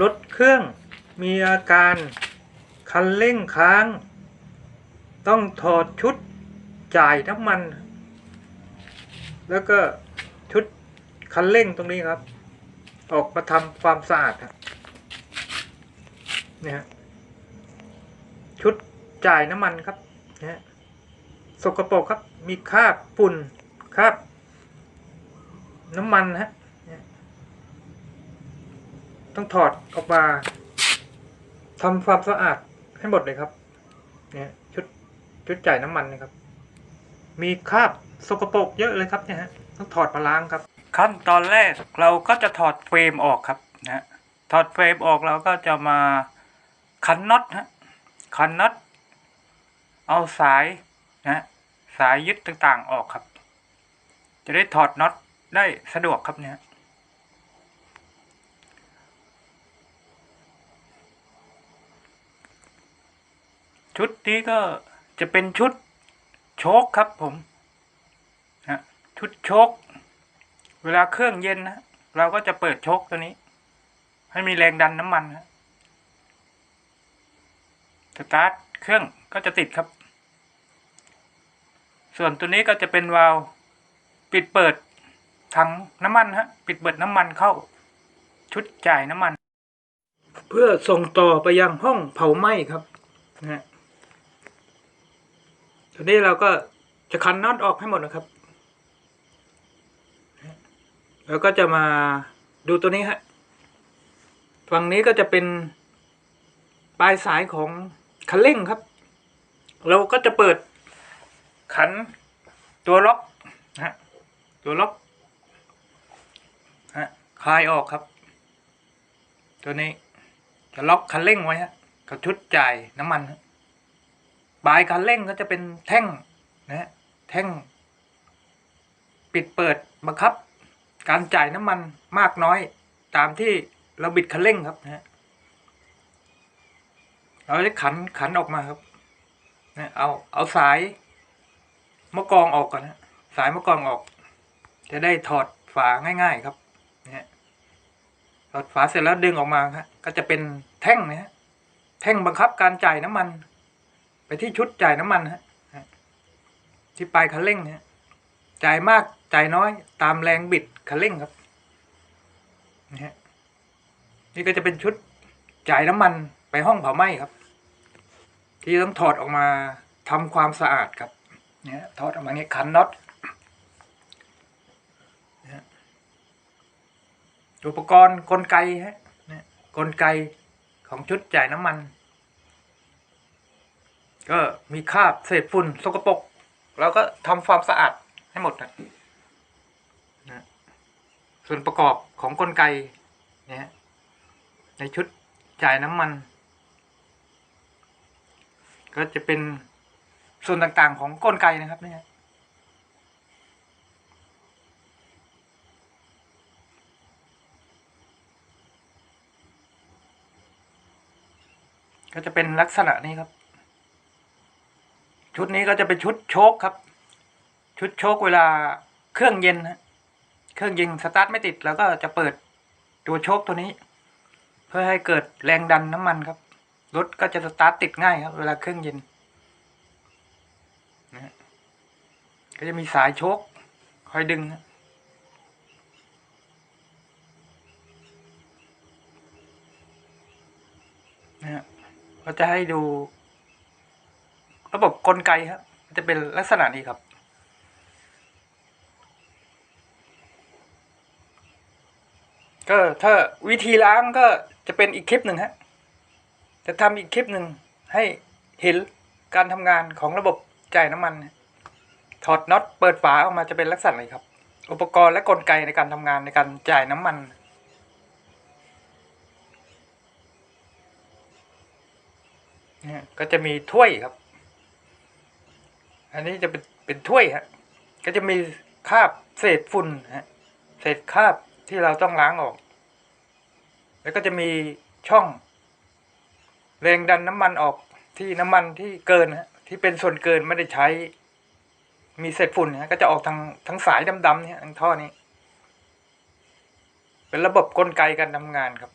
รถเครื่องมีอาการคันเร่งค้าง ต้องถอดชุดจ่ายน้ำมัน แล้วก็ชุดคันเร่งตรงนี้ครับ ออกมาทำความสะอาดเนี่ยฮะชุดจ่ายน้ำมันครับนะฮะสกปรกครับมีคราบฝุ่นคราบน้ำมันฮะ ต้องถอดออกมาทำความสะอาดให้หมดเลยครับ เนี่ยชุดชุดจ่ายน้ำมันนะครับ มีคราบสกปรกเยอะเลยครับเนี่ยฮะต้องถอดมาล้างครับ ขั้นตอนแรกเราก็จะถอดเฟรมออกครับนะถอดเฟรมออกเราก็จะมาคันน็อตฮะคันน็อตเอาสายนะสายยึดต่างๆออกครับ จะได้ถอดน็อตได้สะดวกครับเนี่ย ชุดนี้ก็จะเป็นชุดโชคครับผมนะชุดโชคเวลาเครื่องเย็นนะเราก็จะเปิดโชคตัวนี้ ให้มีแรงดันน้ำมันนะสตาร์ทเครื่องก็จะติดครับ ส่วนตัวนี้ก็จะเป็นวาล์วปิดเปิดถังน้ำมันฮะปิดเปิดน้ำมันเข้า ชุดจ่ายน้ำมัน เพื่อส่งต่อไปยังห้องเผาไหม้ครับนะฮะ ทีนี้เราก็จะคันน็อตออกให้หมดนะครับ แล้วก็จะมาดูตัวนี้ฮะ ฝั่งนี้ก็จะเป็นปลายสายของคันเร่งครับ เราก็จะเปิดขันตัวล็อกนะฮะตัวล็อกฮะคลายออกครับ ตัวนี้จะล็อกคันเร่งไว้ฮะกับชุดจ่ายน้ำมันฮะ ปลายคันเร่งก็จะเป็นแท่งนะฮะแท่ง ปิดเปิดบังคับ การจ่ายน้ำมันมากน้อยตามที่เราบิดคันเร่งครับนะฮะเราจะขันขันออกมาครับนะเอาเอาสายมะกรองออกก่อนนะสายมะกรองออก จะได้ถอดฝาง่าย ๆครับนะฮะถอดฝาเสร็จแล้วดึงออกมาครับก็จะเป็นแท่งนะฮะแท่งบังคับการจ่ายน้ำมัน ไปที่ชุดจ่ายน้ำมันฮะที่ปลายคันเร่งเนี่ยจ่ายมากจ่ายน้อยตามแรงบิดคันเร่งครับนะฮะนี่ก็จะเป็นชุดจ่ายน้ำมันไปห้องเผาไหม้ครับ ที่ต้องถอดออกมาทำความสะอาดครับเนี่ยถอดออกมาเนี่ยขันน็อตอุปกรณ์กลไกฮะกลไกของชุดจ่ายน้ำมัน ก็มีคราบเศษฝุ่นสกปรกเราก็ทำความสะอาดให้หมดนะนะส่วนประกอบของกลไกเนี่ยในชุดจ่ายน้ำมัน ก็จะเป็นส่วนต่างๆของกลไกนะครับเนี่ยก็จะเป็นลักษณะนี้ครับ ชุดนี้ก็จะเป็นชุดโชคครับ ชุดโชคเวลาเครื่องเย็นเครื่องเย็นสตาร์ทไม่ติดแล้วก็จะเปิดตัวโชคตัวนี้ เพื่อให้เกิดแรงดันน้ำมันครับรถก็จะสตาร์ทติดง่ายครับ เวลาเครื่องเย็นนะก็จะมีสายโชคคอยดึงนะนะฮะก็จะให้ดู ระบบกลไกครับจะเป็นลักษณะนี้ครับ ก็ถ้าวิธีล้างก็จะเป็นอีกคลิปหนึ่งฮะจะทำอีกคลิปหนึ่งให้เห็นการทำงานของระบบจ่ายน้ำมัน ถอดน็อตเปิดฝาออกมาจะเป็นลักษณะไหนครับ อุปกรณ์และกลไกในการทำงานในการจ่ายน้ำมันนี่ก็จะมีถ้วยครับ อันนี้จะเป็นเป็นถ้วยฮะก็จะมีคราบเศษฝุ่นฮะเศษคราบที่เราต้องล้างออก แล้วก็จะมีช่องแรงดันน้ำมันออกที่น้ำมันที่เกินฮะที่เป็นส่วนเกินไม่ได้ใช้ มีเศษฝุ่นฮะก็จะออกทางทางสายดำๆเนี่ยทางท่อนี้ เป็นระบบกลไกการทำงานครับ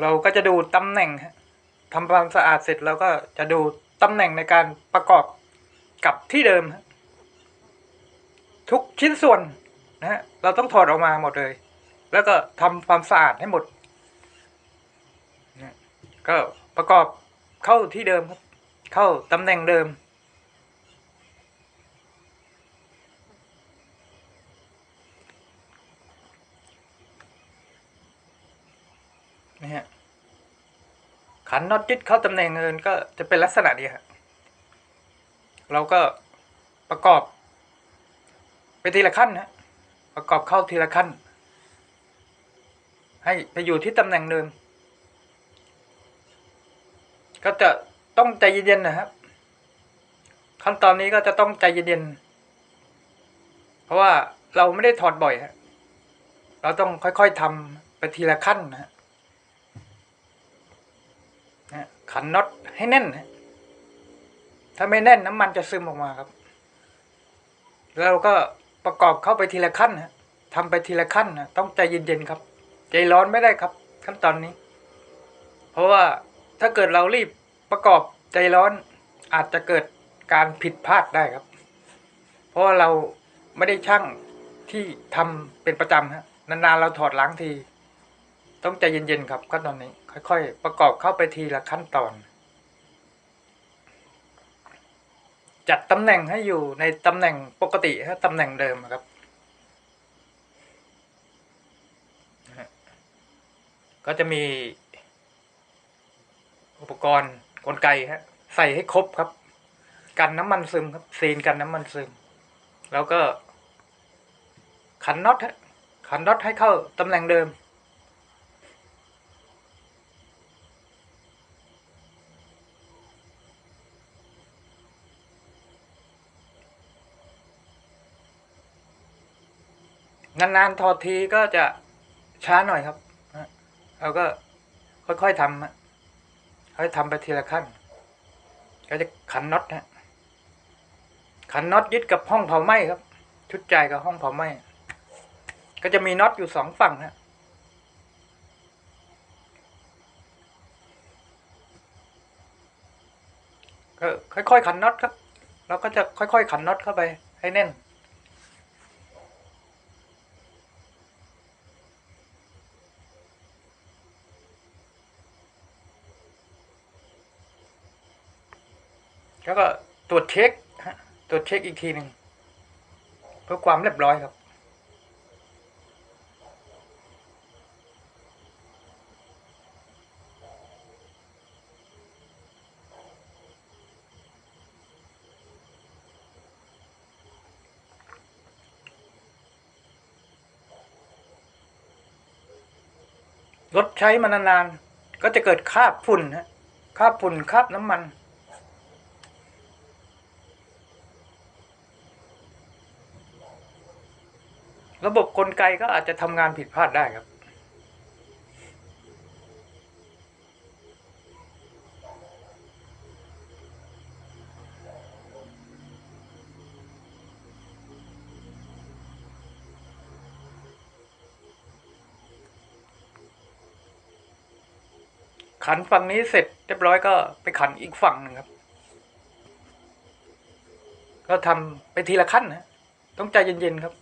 เราก็จะดูตำแหน่งทำความสะอาดเสร็จเราก็จะดูตำแหน่งในการประกอบกับที่เดิม ทุกชิ้นส่วนนะฮะเราต้องถอดออกมาหมดเลย แล้วก็ทำความสะอาดให้หมดนะก็ประกอบเข้าที่เดิมครับ เข้าตำแหน่งเดิม นะฮะขันน็อตยึดเข้าตำแหน่งเงินก็จะเป็นลักษณะนี้ครับเราก็ประกอบ ไปทีละขั้นนะประกอบเข้าทีละขั้น ให้ไปอยู่ที่ตำแหน่งเดิมก็จะต้องใจเย็นๆนะครับ ขั้นตอนนี้ก็จะต้องใจเย็นๆเพราะว่าเราไม่ได้ถอดบ่อยฮะเราต้องค่อยๆทำไปทีละขั้นนะฮะ นะ ขันน็อตให้แน่นนะถ้าไม่แน่นน้ำมันจะซึมออกมาครับ แล้วก็ประกอบเข้าไปทีละขั้นนะทำไปทีละขั้นนะต้องใจเย็นๆครับ ใจร้อนไม่ได้ครับ ขั้นตอนนี้ เพราะว่าถ้าเกิดเรารีบประกอบใจร้อนอาจจะเกิดการผิดพลาดได้ครับ เพราะาเราไม่ได้ช่างที่ทำเป็นประจำฮะนานๆเราถอดล้างที ต้องใจเย็นๆครับขั้นตอนนี้ค่อยๆ ประกอบเข้าไปทีละขั้นตอน จัดตำแหน่งให้อยู่ในตำแหน่งปกติฮะตำแหน่งเดิมครับ ก็จะมีอุปกรณ์กลไกฮะใส่ให้ครบครับ กันน้ำมันซึมครับ ซีนกันน้ำมันซึม แล้วก็ขันน็อตฮะขันน็อตให้เข้าตำแหน่งเดิม นานๆถอดทีก็จะช้าหน่อยครับเราก็ค่อยๆทำค่อยทำไปทีละขั้น ก็จะขันน็อตนะขันน็อตยึดกับห้องเผาไหม้ครับ ชุดใจกับห้องเผาไหม้ก็จะมีน็อตอยู่สองฝั่งนะก็ค่อยๆขันน็อตครับ เราก็จะค่อยๆขันน็อตเข้าไปให้แน่น แล้วก็ตรวจเช็คฮะตรวจเช็คอีกทีหนึ่งเพื่อความเรียบร้อยครับ รถใช้มานานๆก็จะเกิดคราบฝุ่นฮะคราบฝุ่นคราบน้ำมัน ระบบกลไกก็อาจจะทำงานผิดพลาดได้ครับ ขันฝั่งนี้เสร็จเรียบร้อยก็ไปขันอีกฝั่งหนึ่งครับ ก็ทำไปทีละขั้นนะต้องใจเย็นๆครับ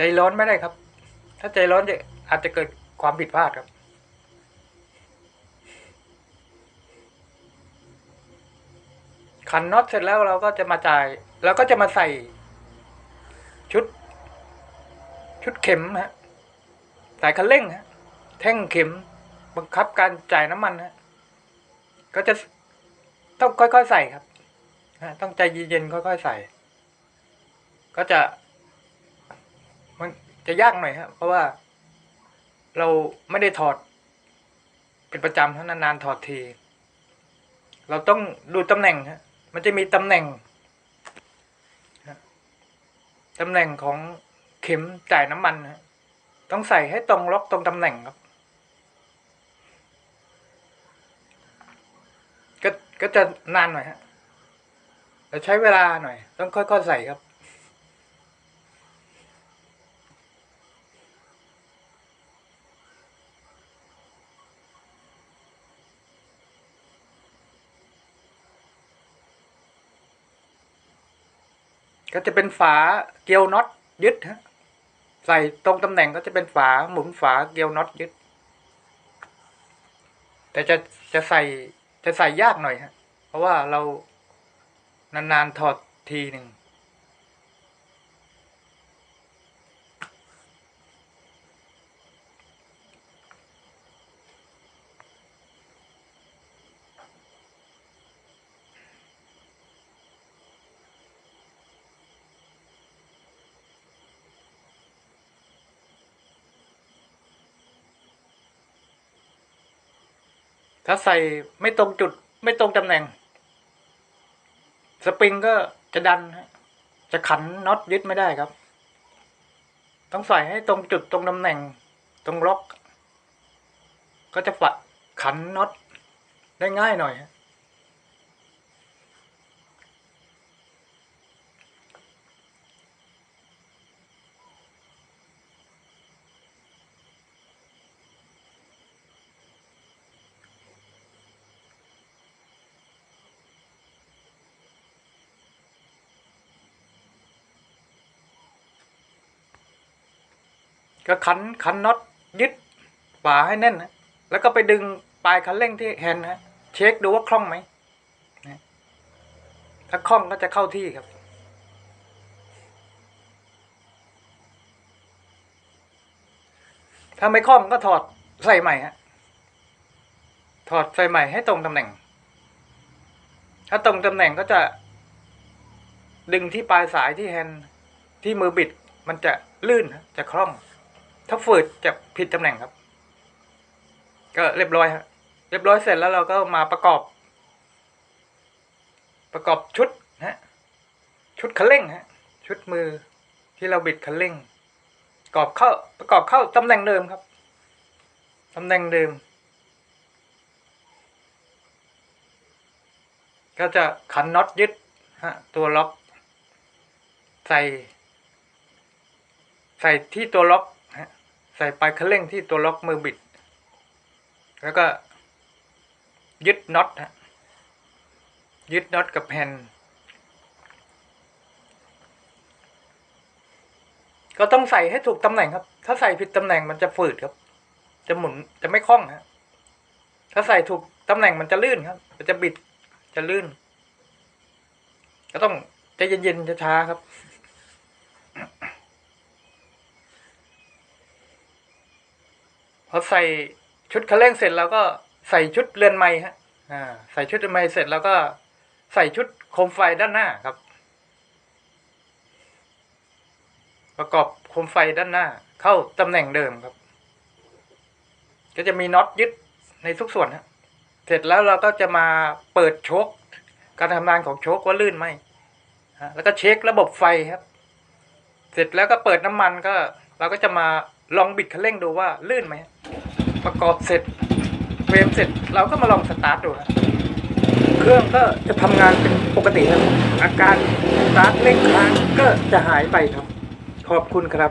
ใจร้อนไม่ได้ครับ ถ้าใจร้อนจะอาจจะเกิดความผิดพลาดครับ ขันน็อตเสร็จแล้วเราก็จะมาจ่าย แล้วก็จะมาใส่ ชุด ชุดเข็มฮะสายคันเร่งฮะแท่งเข็มบังคับการจ่ายน้ำมันฮะก็จะต้องค่อยๆใส่ครับต้องใจเย็นๆค่อยๆใส่ ก็จะ มันจะยากหน่อยครับเพราะว่าเราไม่ได้ถอด เป็นประจำทั้งนานๆถอดที เราต้องดูตำแหน่งฮะมันจะมีตำแหน่งตำแหน่งของเข็มจ่ายน้ำมันฮะต้องใส่ให้ตรงล็อกตรงตำแหน่งครับ ก็ก็จะนานหน่อยฮะจะใช้เวลาหน่อย ต้องค่อยๆใส่ครับ ก็จะเป็นฝาเกลียวน็อตยึดฮะใส่ตรงตำแหน่งก็จะเป็นฝาหมุนฝาเกลียวน็อตยึด แต่จะจะใส่จะใส่ยากหน่อยฮะเพราะว่าเรานานๆถอดทีหนึ่ง ถ้าใส่ไม่ตรงจุด ไม่ตรงตำแหน่ง สปริงก็จะดัน จะขันน็อตยึดไม่ได้ครับ ต้องใส่ให้ตรงจุดตรงตำแหน่ง ตรงล็อก ก็จะฝัดขันน็อตได้ง่ายหน่อยฮะ ก็ขันขันน็อตยึดฝาให้แน่นนะแล้วก็ไปดึงปลายคันเร่งที่แฮนด์นะเช็คดูว่าคล่องไหมถ้าคล่องก็จะเข้าที่ครับ ถ้าไม่คล่องก็ถอดใส่ใหม่ฮะถอดใส่ใหม่ให้ตรงตำแหน่ง ถ้าตรงตำแหน่งก็จะดึงที่ปลายสายที่แฮนด์ที่มือบิดมันจะลื่นจะคล่อง ถ้าฝืดจะผิดตำแหน่งครับ ก็เรียบร้อยฮะเรียบร้อยเสร็จแล้วเราก็มาประกอบ ประกอบชุดฮะ ชุดคันเร่งฮะ ชุดมือที่เราบิดคันเร่งประกอบเข้าประกอบเข้าตำแหน่งเดิมครับตำแหน่งเดิม ก็จะขันน็อตยึดฮะตัวล็อก ใส่ ใส่ที่ตัวล็อก ใส่ปลายคันเร่งที่ตัวล็อกมือบิด แล้วก็ ยึดน็อตฮะยึดน็อตกับแผ่นก็ต้องใส่ให้ถูกตำแหน่งครับ ถ้าใส่ผิดตำแหน่งมันจะฝืดครับ จะหมุนจะไม่คล่องฮะ ถ้าใส่ถูกตำแหน่งมันจะลื่นครับ มันจะบิด จะลื่น ก็ต้องใจเย็นๆช้าๆครับ อใส่ชุดคันเร่งเสร็จแล้วก็ใส่ชุดเรือนไม้ฮะอ่าใส่ชุดเรือนไม้เสร็จแล้วก็ใส่ชุดโคมไฟด้านหน้าครับ ประกอบโคมไฟด้านหน้า เข้าตำแหน่งเดิมครับ ก็จะมีน็อตยึดในทุกส่วนฮะเสร็จแล้วเราก็จะมาเปิดโชคการทำงานของโชคว่าลื่นไหมแล้วก็เช็คระบบไฟครับ เสร็จแล้วก็เปิดน้ำมันก็ เราก็จะมา ลองบิดคันเร่งดูว่าลื่นไหมประกอบเสร็จเฟรมเสร็จ เราก็มาลองสตาร์ทดูครับเครื่องก็จะทำงานเป็นปกติครับอาการสตาร์ทเร่งค้างก็จะหายไปครับ ขอบคุณครับ